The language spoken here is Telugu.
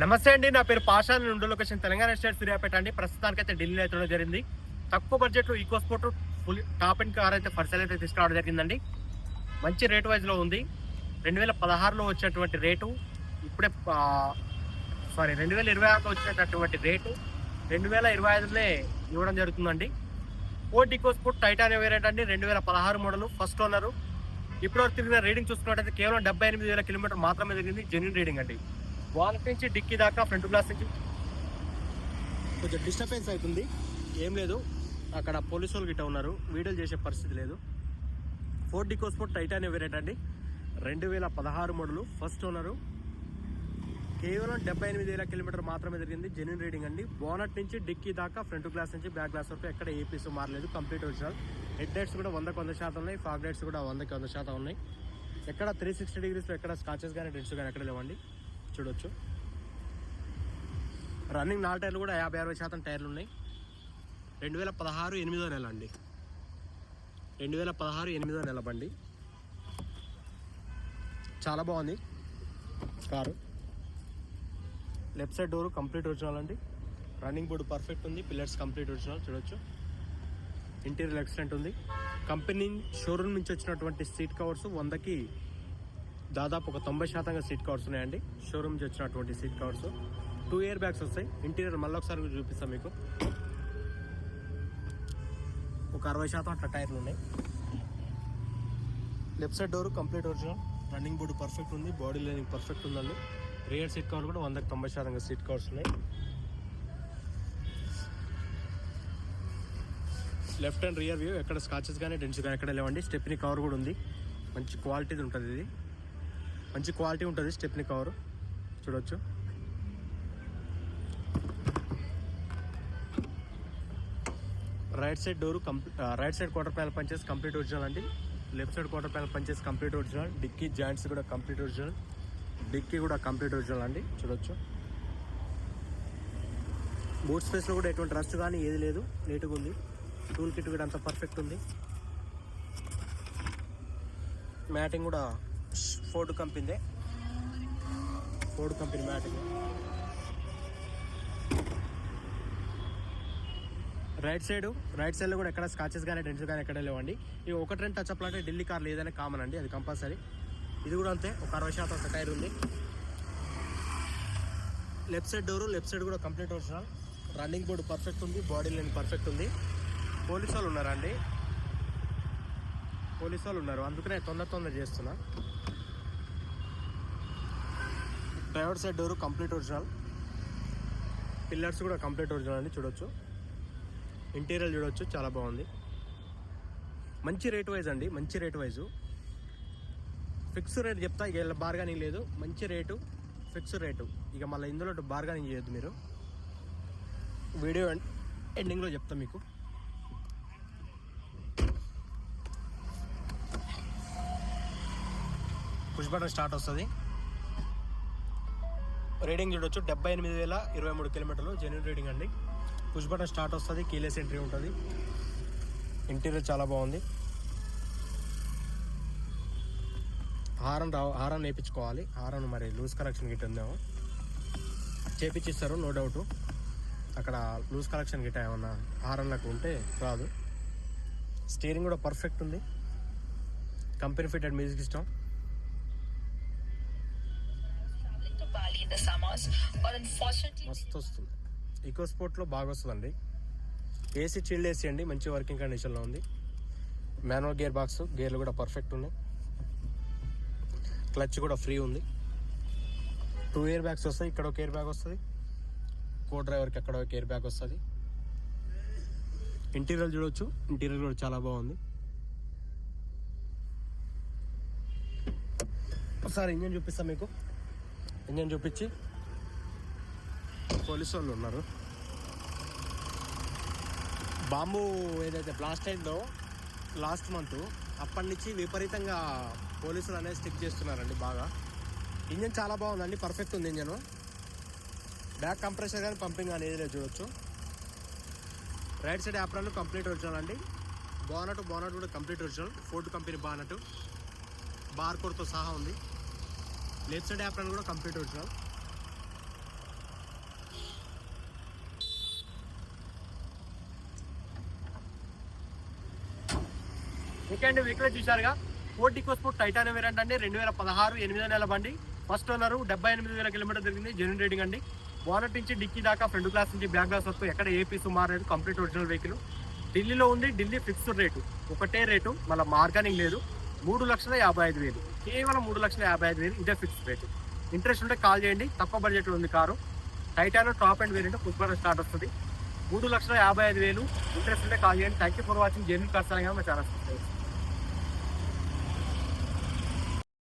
నమస్తే అండి నా పేరు పాషా నుండి లొకేషన్ తెలంగాణ స్టేట్ సూర్యాపేట అండి. ప్రస్తుతానికైతే ఢిల్లీలో అయితే జరిగింది. తక్కువ బడ్జెట్లో EcoSport full top end car అయితే ఫర్ ఫర్సల్ అయితే తీసుకురావడం జరిగిందండి. మంచి రేట్ వైజ్లో ఉంది. రెండు వేల పదహారులో వచ్చినటువంటి రేటు ఇప్పుడే సారీ రెండు వేల ఇరవై ఆరులో వచ్చినటువంటి రేటు రెండు వేల ఇరవై ఐదులో ఇవ్వడం జరుగుతుందండి. Ford EcoSport Titan variant అండి రెండు వేల పదహారు మోడల్ ఫస్ట్ ఓనరు. ఇప్పటివరకు తిరిగిన రీడింగ్ చూసుకున్నట్టయితే కేవలం డెబ్బై ఎనిమిది వేల కిలోమీటర్ మాత్రమే తిరిగింది జెన్యున్ రీడింగ్ అండి. వాల్ నుంచి డిక్కీ దాకా ఫ్రంట్ గ్లాస్ నుంచి. కొంచెం డిస్టర్బెన్స్ అవుతుంది. ఏం లేదు. అక్కడ పోలీసు వాళ్ళు గిట్ట ఉన్నారు. వీడియోలు చేసే పరిస్థితి లేదు. ఫోర్ డికో స్పోర్ట్ టైటాన్ వేరియంట్ అండి. రెండు వేల పదహారు మోడలు ఫస్ట్ ఓనరు. కేవలం డెబ్బై ఎనిమిది వేల కిలోమీటర్ మాత్రమే జరిగింది. జెన్యున్ రీడింగ్ అండి. బోనట్ నుంచి డిక్కీ దాకా ఫ్రంట్ గ్లాస్ నుంచి బ్యాక్ గ్లాస్ వరకు ఎక్కడ ఏ పీస్ మారలేదు. కంప్లీట్ ఒరిజినల్ హెడ్ లైట్స్ కూడా వందకు వంద శాతం ఉన్నాయి. ఫాగ్ లైట్స్ కూడా వందకి వంద శాతం ఉన్నాయి. ఎక్కడ త్రీ సిక్స్టీ డిగ్రీస్లో ఎక్కడ స్కాచెస్ కానీ డెంట్స్ కానీ ఎక్కడ లేవండి. చూడొచ్చు. రన్నింగ్ నాలుగు టైర్లు కూడా యాభై అరవై శాతం టైర్లు ఉన్నాయి. రెండు వేల పదహారు ఎనిమిదో నెల అండి. రెండు వేల పదహారు ఎనిమిదో నెల బండి. చాలా బాగుంది. Car. Left side door complete original అండి. రన్నింగ్ బోర్డు పర్ఫెక్ట్ ఉంది. పిల్లర్స్ కంప్లీట్ ఒరిజినల్ చూడొచ్చు. ఇంటీరియర్ ఎక్సలెంట్ ఉంది. కంపెనీ షోరూమ్ నుంచి వచ్చినటువంటి సీట్ కవర్స్ వందకి దాదాపు ఒక తొంభై శాతంగా సీట్ కవర్స్ ఉన్నాయండి. షోరూమ్ వచ్చినటువంటి seat covers. Two air bags వస్తాయి. ఇంటీరియర్ మళ్ళీ ఒకసారి చూపిస్తాం మీకు. ఒక అరవై శాతం అట్లా టైర్లు ఉన్నాయి. Left side door complete original running board perfect ఉంది. బాడీ లైనింగ్ పర్ఫెక్ట్ ఉందండి. రియర్ సీట్ కవర్ కూడా వందకు తొంభై శాతంగా సీట్ కవర్స్ ఉన్నాయి. లెఫ్ట్ అండ్ రియర్ వ్యూ ఎక్కడ స్కాచెస్ కానీ డెన్స్ కానీ ఎక్కడ లేవండి. స్టెప్ని కవర్ కూడా ఉంది. మంచి క్వాలిటీది ఉంటుంది ఇది. మంచి క్వాలిటీ ఉంటుంది స్టెప్ని కవర్. చూడొచ్చు. Right side door complete right side quarter panel పనిచేసి కంప్లీట్ ఒరిజినల్ అండి. లెఫ్ట్ సైడ్ క్వార్టర్ ప్యానల్ పనిచేసి కంప్లీట్ ఒరిజినల్. డిక్కీ జాయింట్స్ కూడా కంప్లీట్ ఒరిజినల్. డిక్కీ కూడా కంప్లీట్ ఒరిజినల్ అండి. చూడొచ్చు. బూట్ స్పేస్లో కూడా ఎటువంటి రస్ట్ కానీ ఏది లేదు. నీట్గా ఉంది. టూల్ కిట్ కూడా అంత పర్ఫెక్ట్ ఉంది. మ్యాటింగ్ కూడా Ford కంపెనీదే Ford company matting right side right సైడ్లో కూడా ఎక్కడ స్కాచెస్ కానీ డెంట్స్ కానీ ఎక్కడ లేవండి. ఈ ఒక ట్రెండ్ టచ్ అప్ అంటే ఢిల్లీ కార్లు ఏదైనా కామన్ అండి అది కంపల్సరీ ఇది కూడా అంతే ఒక అరవై శాతం ఒక టైర్ ఉంది. Left side door left side కూడా complete original. Running board perfect ఉంది బాడీ లైన్ పర్ఫెక్ట్ ఉంది. పోలీసు వాళ్ళు ఉన్నారండి పోలీసు వాళ్ళు ఉన్నారు. అందుకనే తొందర తొందర చేస్తున్నా. Driver side door complete original pillars కూడా కంప్లీట్ ఒరిజినల్ అండి చూడొచ్చు. ఇంటీరియర్ చూడొచ్చు. చాలా బాగుంది. మంచి రేట్ వైజ్ అండి. మంచి రేట్ వైజు ఫిక్స్ రేట్ చెప్తా ఇక బార్గానింగ్ లేదు. మంచి రేటు ఫిక్స్ రేటు ఇక మళ్ళీ ఇందులో బార్గానింగ్ చేయొద్దు మీరు. వీడియో ఎండింగ్లో చెప్తా మీకు. పుష్ బటన్ స్టార్ట్ వస్తుంది. రీడింగ్ చూడొచ్చు. డెబ్బై ఎనిమిది వేల ఇరవై మూడు కిలోమీటర్లు జెన్యున్ రీడింగ్ అండి. పుష్ బటన్ స్టార్ట్ వస్తుంది. కీలెస్ ఎంట్రీ ఉంటుంది. ఇంటీరియర్ చాలా బాగుంది. హారన్ రా హారన్ వేయించుకోవాలి హారన్ మరి లూజ్ కలెక్షన్ గిట్ ఉందేమో. చేపించిస్తారు నో డౌట్. అక్కడ లూజ్ కలెక్షన్ గిట్ట ఏమన్నా హారన్లకు ఉంటే రాదు. స్టీరింగ్ కూడా పర్ఫెక్ట్ ఉంది. Company fitted music system. మస్తు వస్తుంది ఈకో స్పోర్ట్లో బాగా వస్తుందండి ఏసీ చిల్డ్ ఏసీ అండి మంచి వర్కింగ్ కండిషన్లో ఉంది. మాన్యువల్ గేర్ బాక్స్ గేర్లు కూడా పర్ఫెక్ట్ ఉన్నాయి. క్లచ్ కూడా ఫ్రీ ఉంది. టూ ఇయర్ బ్యాగ్స్ వస్తాయి ఇక్కడ ఒక ఇయర్ బ్యాగ్ వస్తుంది. కో డ్రైవర్కి అక్కడ ఒక ఇయర్ బ్యాగ్ వస్తుంది. ఇంటీరియర్ చూడవచ్చు ఇంటీరియర్ కూడా చాలా బాగుంది. ఒకసారి ఇంజన్ చూపిస్తాం మీకు. ఇంజన్ చూపించి పోలీసు వాళ్ళు ఉన్నారు. బాంబు ఏదైతే బ్లాస్ట్ అయిందో లాస్ట్ మంత్ అప్పటి నుంచి విపరీతంగా పోలీసులు అనేది స్టిక్ చేస్తున్నారండి బాగా. ఇంజన్ చాలా బాగుందండి పర్ఫెక్ట్ ఉంది ఇంజన్. బ్యాక్ కంప్రెషర్ కానీ పంపింగ్ కానీ ఏది చూడొచ్చు. Right side apron complete original అండి. బోనట్ బోనట్ కూడా complete original Ford company bonnet bar కోడ్తో సహా ఉంది. లెఫ్ట్ సైడ్ యాప్రాన్ కూడా కంప్లీట్ ఒరిజినల్ సెకండ్ వెహికల్ చూశారుగా ఫోర్టీ ఈకోస్పోర్ట్ టైటాన్ వేరియంట్ అండి రెండు వేల పదహారు ఎనిమిదో నెల బండి. ఫస్ట్ ఓనర్ డెబ్బై ఎనిమిది వేల కిలోమీటర్ తిరిగింది జెన్యున్ రేటింగ్ అండి. బోనట్ నుంచి డిక్కీ దాకా ఫ్రంట్ గ్లాస్ నుంచి బ్యాక్ గ్లాస్ వరకు ఎక్కడ ఏ పీసు మారలేదు కంప్లీట్ ఒరిజినల్ వెహికల్. ఢిల్లీలో ఉంది ఢిల్లీ ఫిక్స్డ్ రేటు. ఒకటే రేటు మళ్ళీ మార్గానింగ్ లేదు. మూడు లక్షల యాభై ఐదు వేలు. కేవలం మూడు లక్షల యాభై ఐదు వేలు ఇదే ఫిక్స్డ్ రేటు. ఇంట్రెస్ట్ ఉంటే కాల్ చేయండి తక్కువ బడ్జెట్లో ఉంది car. Titan top end variant football start వస్తుంది. మూడు లక్షల యాభై ఐదు వేలు ఇంట్రెస్ట్ ఉంటే కాల్ చేయండి. Thank you for watching. Genuine cars మా ఛానల్ సబ్స్క్రైబ్